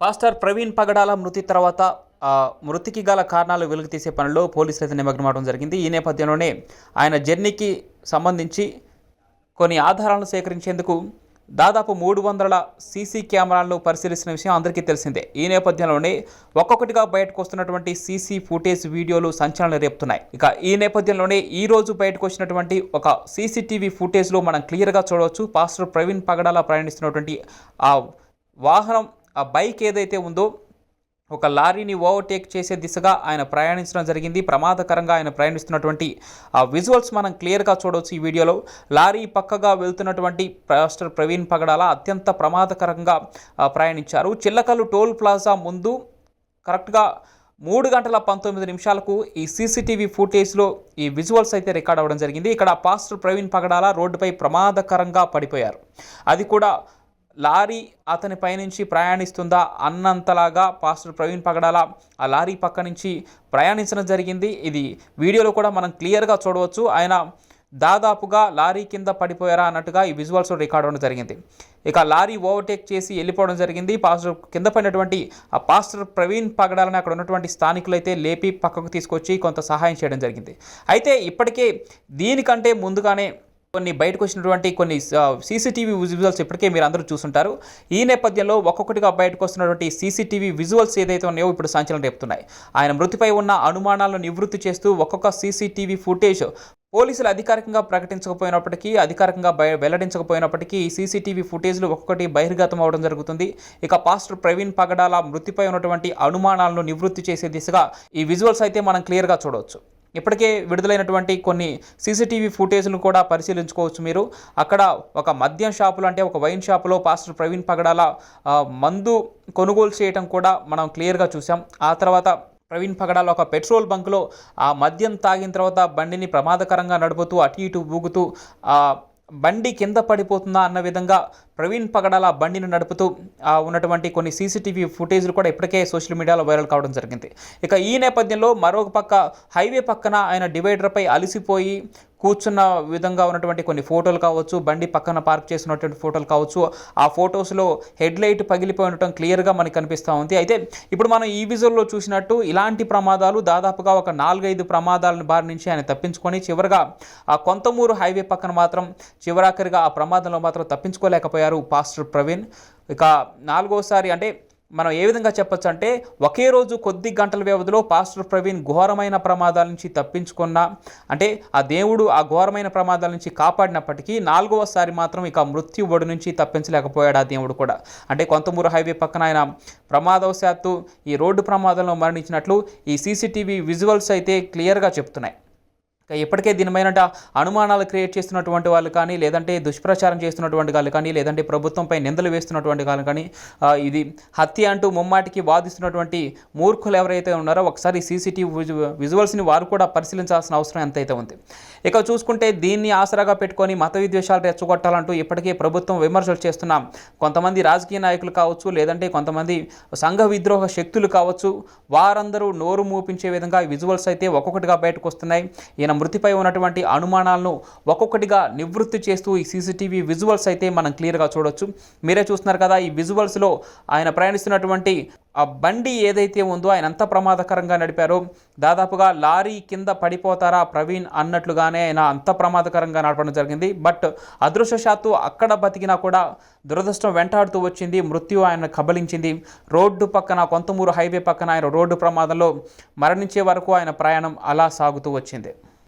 Pastor Praveen పగడాల మృతి తర్వాత మృతికి గల కారణాలు వెలుగు తీసే పనిలో పోలీసులు అయితే నిమగ్నమవడం జరిగింది. ఈ నేపథ్యంలోనే ఆయన జర్నీకి సంబంధించి కొన్ని ఆధారాలను సేకరించేందుకు దాదాపు మూడు వందల సీసీ కెమెరాలను పరిశీలిస్తున్న విషయం అందరికీ తెలిసిందే. ఈ నేపథ్యంలోనే ఒక్కొక్కటిగా బయటకు వస్తున్నటువంటి సీసీ ఫుటేజ్ వీడియోలు సంచలనం రేపుతున్నాయి. ఇక ఈ నేపథ్యంలోనే ఈ రోజు బయటకు వచ్చినటువంటి ఒక సీసీటీవీ ఫుటేజ్లో మనం క్లియర్గా చూడవచ్చు. పాస్టర్ ప్రవీణ్ పగడాల ప్రయాణిస్తున్నటువంటి ఆ వాహనం ఆ బైక్ ఏదైతే ఉందో ఒక లారీని ఓవర్టేక్ చేసే దిశగా ఆయన ప్రయాణించడం జరిగింది. ప్రమాదకరంగా ఆయన ప్రయాణిస్తున్నటువంటి ఆ విజువల్స్ మనం క్లియర్గా చూడవచ్చు ఈ వీడియోలో. లారీ పక్కగా వెళ్తున్నటువంటి పాస్టర్ ప్రవీణ్ పగడాల అత్యంత ప్రమాదకరంగా ప్రయాణించారు. చిల్లకల్లు టోల్ ప్లాజా ముందు కరెక్ట్గా మూడు గంటల పంతొమ్మిది నిమిషాలకు ఈ సీసీటీవీ ఫుటేజ్లో ఈ విజువల్స్ అయితే రికార్డ్ అవ్వడం జరిగింది. ఇక్కడ పాస్టర్ ప్రవీణ్ పగడాల రోడ్డుపై ప్రమాదకరంగా పడిపోయారు. అది కూడా లారీ అతని పైనుంచి ప్రయాణిస్తుందా అన్నంతలాగా పాస్టర్ ప్రవీణ్ పగడాల ఆ లారీ పక్క నుంచి ప్రయాణించడం జరిగింది. ఇది వీడియోలో కూడా మనం క్లియర్గా చూడవచ్చు. ఆయన దాదాపుగా లారీ కింద పడిపోయారా అన్నట్టుగా ఈ విజువల్స్ రికార్డ్ అవ్వడం జరిగింది. ఇక లారీ ఓవర్టేక్ చేసి వెళ్ళిపోవడం జరిగింది. పాస్టర్ కింద పడినటువంటి ఆ పాస్టర్ ప్రవీణ్ పగడాలని అక్కడ ఉన్నటువంటి స్థానికులు అయితే లేపి పక్కకు తీసుకొచ్చి కొంత సహాయం చేయడం జరిగింది. అయితే ఇప్పటికే దీనికంటే ముందుగానే కొన్ని బయటకు వచ్చినటువంటి కొన్ని సీసీటీవీ విజువల్స్ ఇప్పటికే మీరు అందరూ చూసుంటారు. ఈ నేపథ్యంలో ఒక్కొక్కటిగా బయటకు వస్తున్నటువంటి సీసీటీవీ విజువల్స్ ఏదైతే ఉన్నాయో ఇప్పుడు సంచలనం రేపుతున్నాయి. ఆయన మృతిపై ఉన్న అనుమానాలను నివృత్తి చేస్తూ ఒక్కొక్క సీసీటీవీ ఫుటేజ్ పోలీసులు అధికారికంగా ప్రకటించకపోయినప్పటికీ అధికారికంగా బయ వెల్లడించకపోయినప్పటికీ ఈ సీసీటీవీ ఫుటేజ్లు ఒక్కొక్కటి బహిర్గతం అవడం జరుగుతుంది. ఇక పాస్టర్ ప్రవీణ్ పగడాల మృతిపై ఉన్నటువంటి అనుమానాలను నివృత్తి చేసే దిశగా ఈ విజువల్స్ అయితే మనం క్లియర్గా చూడవచ్చు. ఇప్పటికే విడుదలైనటువంటి కొన్ని సీసీటీవీ ఫుటేజ్ను కూడా పరిశీలించుకోవచ్చు మీరు. అక్కడ ఒక మద్యం షాపులు అంటే ఒక వైన్ షాపులో పాస్టర్ ప్రవీణ్ పగడాల మందు కొనుగోలు చేయటం కూడా మనం క్లియర్గా చూసాం ఆ తర్వాత ప్రవీణ్ పగడాల ఒక పెట్రోల్ బంక్లో ఆ మద్యం తాగిన తర్వాత బండిని ప్రమాదకరంగా నడుపుతూ అటు ఇటు ఊగుతూ బండి కింద పడిపోతుందా అన్న విధంగా ప్రవీణ్ పగడాల బండిని నడుపుతూ ఆ, ఉన్నటువంటి కొన్ని సీసీటీవీ ఫుటేజ్లు కూడా ఇప్పటికే సోషల్ మీడియాలో వైరల్ కావడం జరిగింది. ఇక ఈ నేపథ్యంలో మరొక పక్క హైవే పక్కన ఆయన డివైడర్పై అలసిపోయి కూర్చున్న విధంగా ఉన్నటువంటి కొన్ని ఫోటోలు కావచ్చు బండి పక్కన పార్క్ చేసినటువంటి ఫోటోలు కావచ్చు ఆ ఫొటోస్లో హెడ్ లైట్ పగిలిపోయి ఉండటం క్లియర్గా మనకు కనిపిస్తూ ఉంది. అయితే ఇప్పుడు మనం ఈ విజువల్లో చూసినట్టు ఇలాంటి ప్రమాదాలు దాదాపుగా ఒక నాలుగైదు ప్రమాదాలను బారి నుంచి ఆయన తప్పించుకొని చివరిగా ఆ కొంతమూరు హైవే పక్కన మాత్రం చివరాఖరిగా ఆ ప్రమాదంలో మాత్రం తప్పించుకోలేకపోయారు. పాస్టర్ ప్రవీణ్. ఇక నాలుగోసారి అంటే మనం ఏ విధంగా చెప్పొచ్చు అంటే ఒకే రోజు కొద్ది గంటల వ్యవధిలో పాస్టర్ ప్రవీణ్ ఘోరమైన ప్రమాదాల నుంచి తప్పించుకున్న అంటే ఆ దేవుడు ఆ ఘోరమైన ప్రమాదాల నుంచి కాపాడినప్పటికీ నాలుగవసారి మాత్రం ఇక మృత్యు ఒడి నుంచి తప్పించలేకపోయాడు ఆ దేవుడు కూడా. అంటే కొంతమూరు హైవే పక్కన ఆయన ప్రమాదవశాత్తు ఈ రోడ్డు ప్రమాదంలో మరణించినట్లు ఈ సీసీటీవీ విజువల్స్ అయితే క్లియర్గా చెప్తున్నాయి. ఇప్పటికే దీనిపైన అనుమానాలు క్రియేట్ చేస్తున్నటువంటి వాళ్ళు కానీ లేదంటే దుష్ప్రచారం చేస్తున్నటువంటి వాళ్ళు కానీ లేదంటే ప్రభుత్వంపై నిందలు వేస్తున్నటువంటి వాళ్ళు కానీ ఇది హత్య అంటూ ముమ్మాటికి వాదిస్తున్నటువంటి మూర్ఖులు ఎవరైతే ఉన్నారో ఒకసారి సీసీటీవీ విజువల్స్ని వారు కూడా పరిశీలించాల్సిన అవసరం ఎంతైతే ఉంది. ఇక చూసుకుంటే దీన్ని ఆసరాగా పెట్టుకొని మత విద్వేషాలు రెచ్చగొట్టాలంటూ ఇప్పటికే ప్రభుత్వం విమర్శలు చేస్తున్నాం కొంతమంది రాజకీయ నాయకులు కావచ్చు లేదంటే కొంతమంది సంఘ విద్రోహ శక్తులు కావచ్చు వారందరూ నోరు మూపించే విధంగా విజువల్స్ అయితే ఒక్కొక్కటిగా బయటకు వస్తున్నాయి. ఈయన మృతిపై ఉన్నటువంటి అనుమానాలను ఒక్కొక్కటిగా నివృత్తి చేస్తూ ఈ సీసీటీవీ విజువల్స్ అయితే మనం క్లియర్గా చూడొచ్చు. మీరే చూస్తున్నారు కదా ఈ విజువల్స్లో ఆయన ప్రయాణిస్తున్నటువంటి ఆ బండి ఏదైతే ఉందో ఆయన అంత ప్రమాదకరంగా నడిపారో దాదాపుగా లారీ కింద పడిపోతారా ప్రవీణ్ అన్నట్లుగానే ఆయన అంత ప్రమాదకరంగా నడపడం జరిగింది. బట్ అదృశ్యశాత్తు అక్కడ బతికినా కూడా దురదృష్టం వెంటాడుతూ వచ్చింది. మృత్యు ఆయన కబలించింది. రోడ్డు పక్కన కొంతమూరు హైవే పక్కన ఆయన రోడ్డు ప్రమాదంలో మరణించే వరకు ఆయన ప్రయాణం అలా సాగుతూ వచ్చింది.